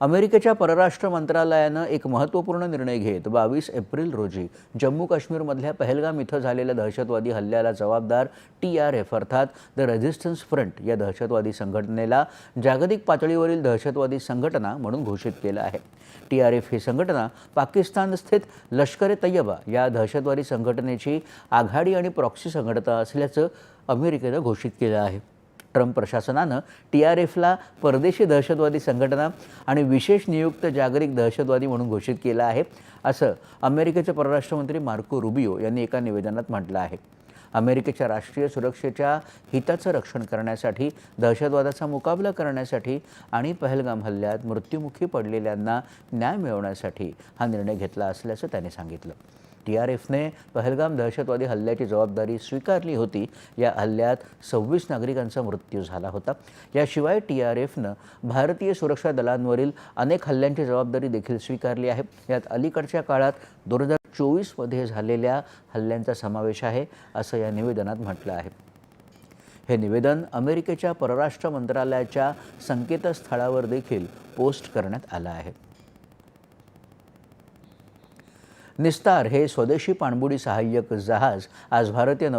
अमेरिकेच्या परराष्ट्र मंत्रालयानं एक महत्त्वपूर्ण निर्णय घेत बावीस एप्रिल रोजी जम्मू काश्मीरमधल्या पहलगाम इथं झालेल्या दहशतवादी हल्ल्याला जबाबदार टी आर एफ अर्थात द रेझिस्टन्स फ्रंट या दहशतवादी संघटनेला जागतिक पातळीवरील दहशतवादी संघटना म्हणून घोषित केलं आहे. टी आर एफ ही संघटना पाकिस्तान स्थित लष्कर ए तय्यबा या दहशतवादी संघटनेची आघाडी आणि प्रॉक्सी संघटना असल्याचं अमेरिकेनं घोषित केलं आहे. ट्रम्प प्रशासनानं टी आर एफला परदेशी दहशतवादी संघटना आणि विशेष नियुक्त जागतिक दहशतवादी म्हणून घोषित केलं आहे असं अमेरिकेचे परराष्ट्रमंत्री मार्को रुबियो यांनी एका निवेदनात म्हटलं आहे. अमेरिकेच्या राष्ट्रीय सुरक्षेच्या हिताचं रक्षण करण्यासाठी दहशतवादाचा मुकाबला करण्यासाठी आणि पहलगाम हल्ल्यात मृत्युमुखी पडलेल्यांना न्याय मिळवण्यासाठी हा निर्णय घेतला असल्याचं त्यांनी सांगितलं. टी आर एफने पहलगाम दहशतवादी हल्ल्याची जबाबदारी स्वीकारली होती. या हल्ल्यात सव्वीस नागरिकांचा मृत्यू झाला होता. याशिवाय टी आर एफनं भारतीय सुरक्षा दलांवरील अनेक हल्ल्यांची जबाबदारी देखील स्वीकारली आहे. यात अलीकडच्या काळात दोन चोवीसमध्ये झालेल्या हल्ल्यांचा समावेश आहे असं या निवेदनात म्हटलं आहे. हे निवेदन अमेरिकेच्या परराष्ट्र मंत्रालयाच्या संकेतस्थळावर देखील पोस्ट करण्यात आलं आहे. निस्तार हे स्वदेशी पाणबुडी सहाय्यक जहाज आज भारतीय नौदल